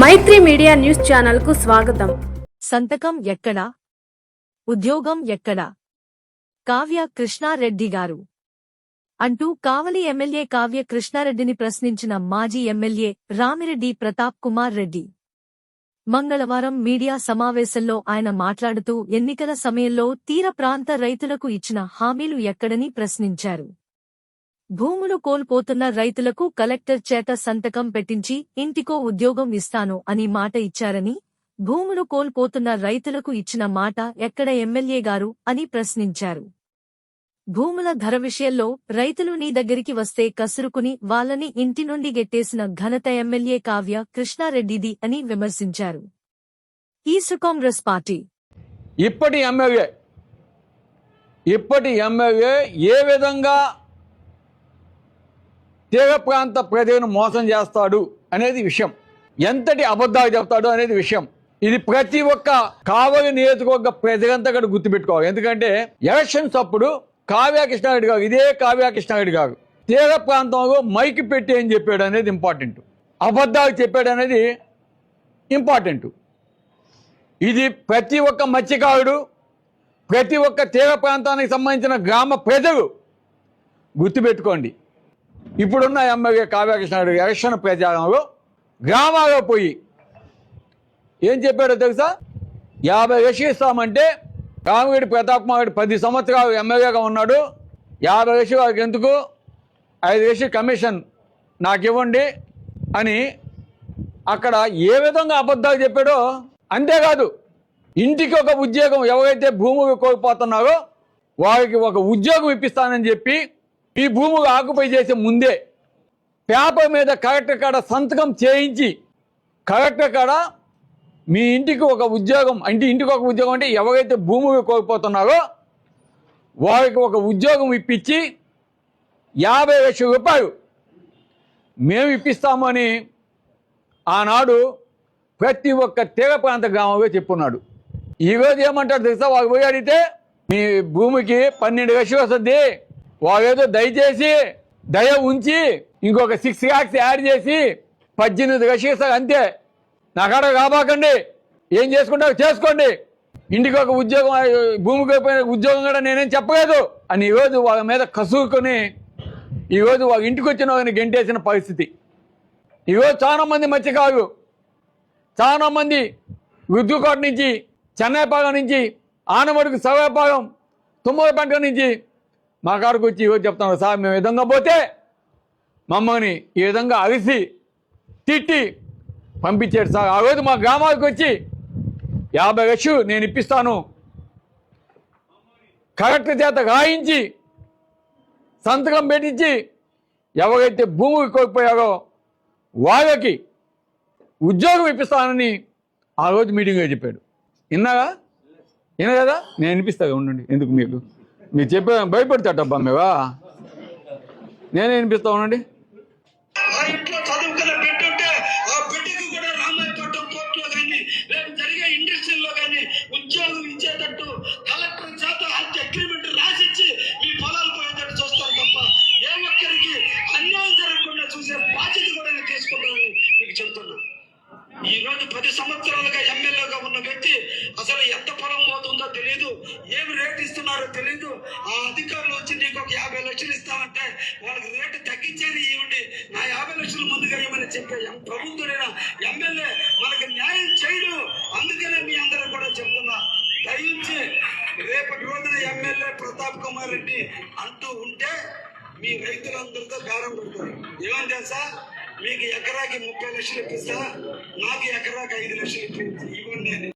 మైత్రి media news ఛానల్కు స్వాగతం. సంతకం ఎక్కడా? ఉద్యోగం ఎక్కడా? కావ్య కృష్ణారెడ్డి గారు. అంటూ కావలి ఎమ్మెల్యే కావ్య కృష్ణారెడ్డిని ప్రశ్నించిన మాజీ ఎమ్మెల్యే రామిరెడ్డి ప్రతాప్ కుమార్ రెడ్డి. మంగళవారం మీడియా సమావేశంలో ఆయన మాట్లాడుతూ ఎన్నికల సమయంలో తీర ప్రాంత రైతులకు ఇచ్చిన హామీలు ఎక్కడని ప్రశ్నించారు. భూములు కోల్పోతున్న రైతులకు కలెక్టర్ చేత సంతకం పెట్టించి ఇంటికో ఉద్యోగం ఇస్తాను అని మాట ఇచ్చారని భూములు కోల్పోతున్న రైతులకు ఇచ్చిన మాట ఎక్కడ ఎమ్మెల్యే గారు అని ప్రశ్నించారు. భూముల ధర విషయంలో రైతులు నీ దగ్గరికి వస్తే కసురుకుని వాళ్ళని ఇంటి నుండి గెట్టేసిన ఘనత ఎమ్మెల్యే కావ్య కృష్ణారెడ్డిది అని విమర్శించారు. East Congress party. ఇప్పటి ఎమ్మెల్యే ఇప్పటి ఎమ్మెల్యే ఏ విధంగా తీర ప్రాంత ప్రజలను మోసం చేస్తాడు అనేది విషయం. ఎంతటి అబద్ధాలు చెప్తాడు అనేది విషయం. ఇది ప్రతి ఒక్క కావలి నియోజకవర్గ ప్రజలంతా కూడా గుర్తుపెట్టుకోవాలి. ఎందుకంటే ఎలక్షన్స్ అప్పుడు కావ్య కృష్ణారెడ్డి గారు ఇదే కావ్య కృష్ణారెడ్డి గారు తీర ప్రాంతంలో మైక్ పెట్టి ఏం చెప్పాడు అనేది ఇంపార్టెంట్. అబద్ధాలు చెప్పాడు అనేది ఇంపార్టెంట్. ఇది ప్రతి ఒక్క మత్స్యకారుడు ప్రతి ఒక్క తీర ప్రాంతానికి సంబంధించిన గ్రామ ప్రజలు గుర్తుపెట్టుకోండి. ఇప్పుడున్న ఎమ్మెల్యే కావ్యకృష్ణుడు ఎలక్షన్ ప్రచారంలో గ్రామాల్లో పోయి ఏం చెప్పాడో తెలుసా? యాభై లక్షలు ఇస్తామంటే రామగిరి ప్రతాప్ కుమార్ రెడ్డి పది సంవత్సరాలు ఎమ్మెల్యేగా ఉన్నాడు. యాభై లక్షలు వారికి ఎందుకు? ఐదు లక్షలు కమిషన్ నాకు ఇవ్వండి అని అక్కడ ఏ విధంగా అబద్ధాలు చెప్పాడో అంతేకాదు ఇంటికి ఒక ఉద్యోగం ఎవరైతే భూములు కోల్పోతున్నారో వారికి ఒక ఉద్యోగం ఇప్పిస్తానని చెప్పి ఈ భూములు ఆకుపై చేసే ముందే పేపర్ మీద కలెక్టర్ కాడ సంతకం చేయించి కలెక్టర్ కాడ మీ ఇంటికి ఒక ఉద్యోగం అంటే ఇంటికి ఒక ఉద్యోగం అంటే ఎవరైతే భూములు కోల్పోతున్నారో వారికి ఒక ఉద్యోగం ఇప్పించి యాభై లక్షల రూపాయలు మేము ఇప్పిస్తామని ఆనాడు ప్రతి ఒక్క తీర ప్రాంత గ్రామంలో చెప్పున్నాడు. ఈరోజు ఏమంటాడు తెలుసా? వాళ్ళు పోయి అడిగితే మీ భూమికి పన్నెండు లక్షలు వస్తుంది. వాళ్ళేదో దయచేసి దయ ఉంచి ఇంకొక సిక్స్ గ్యాక్స్ యాడ్ చేసి పద్దెనిమిది లక్షలు అంతే. నాకాడ కాబాకండి ఏం చేసుకుంటారో చేసుకోండి. ఇంటికి ఒక ఉద్యోగం భూమికి పోయిన ఉద్యోగం కూడా నేనేం చెప్పలేదు. అని ఈరోజు వాళ్ళ మీద కసురుకొని ఈరోజు వాళ్ళ ఇంటికి వచ్చిన వాళ్ళని గెంటేసిన పరిస్థితి. ఈరోజు చాలా మంది మత్స్యకారులు చాలా మంది ఉద్దుకోట నుంచి చెన్నైపాలెం నుంచి ఆనమడుగు సవేపాలెం తుమ్మలపేట నుంచి మా కాడికి వచ్చి ఈరోజు చెప్తాను సార్ మేము విధంగా పోతే మమ్మల్ని ఈ విధంగా అరిసి తిట్టి పంపించాడు సార్. ఆ రోజు మా గ్రామాలకు వచ్చి యాభై లక్షలు నేను ఇప్పిస్తాను. కలెక్టర్ చేత రాయించి సంతకం పెట్టించి ఎవరైతే భూమికి కోల్పోయారో వాళ్ళకి ఉద్యోగం ఇప్పిస్తానని ఆ రోజు మీటింగ్లో చెప్పాడు. విన్నారా? విన్నా కదా నేను వినిపిస్తా ఉండండి. ఎందుకు మీకు? మీరు చెప్పే భయపడతాటబ్బా మేవా నేనే వినిపిస్తా ఉండండి ఆ ఇంట్లో ఆ కూడా జరిగే ఇండస్ట్రీలో ఉద్యోగం ఇచ్చేటట్టు కలెక్టర్ చేత మీ తప్ప ఏ ఒక్కరికి అన్యాయం జరగకుండా చూసే కూడా మీకు ఈ రోజు పది సంవత్సరాలుగా ఎమ్మెల్యేగా ఉన్న వ్యక్తి అసలు ఎంత ఏం రేటు ఇస్తున్నారో తెలియదు ఆ అధికారులు వచ్చి నీకు ఒక యాభై లక్షలు ఇస్తామంటే వాళ్ళకి రేటు తగ్గించేది ఇవ్వండి. నా యాభై లక్షలు ముందుగా ఇవ్వమని చెప్పే ఎం- ఎమ్మెల్యే మనకి న్యాయం చేయడు. అందుకనే మీ అందరూ కూడా చెప్తున్నా. దయించి రేపటి రోజున ఎమ్మెల్యే ప్రతాప్ కుమార్ రెడ్డి అంటూ ఉంటే మీ రైతులందరితో బేరం పెడతారు. ఏమని తెలుసా? మీకు ఎకరాకి ముప్పై లక్షలు ఇప్పిస్తా నాకు ఎకరాకి ఐదు లక్షలు ఇప్పించి ఇవ్వండి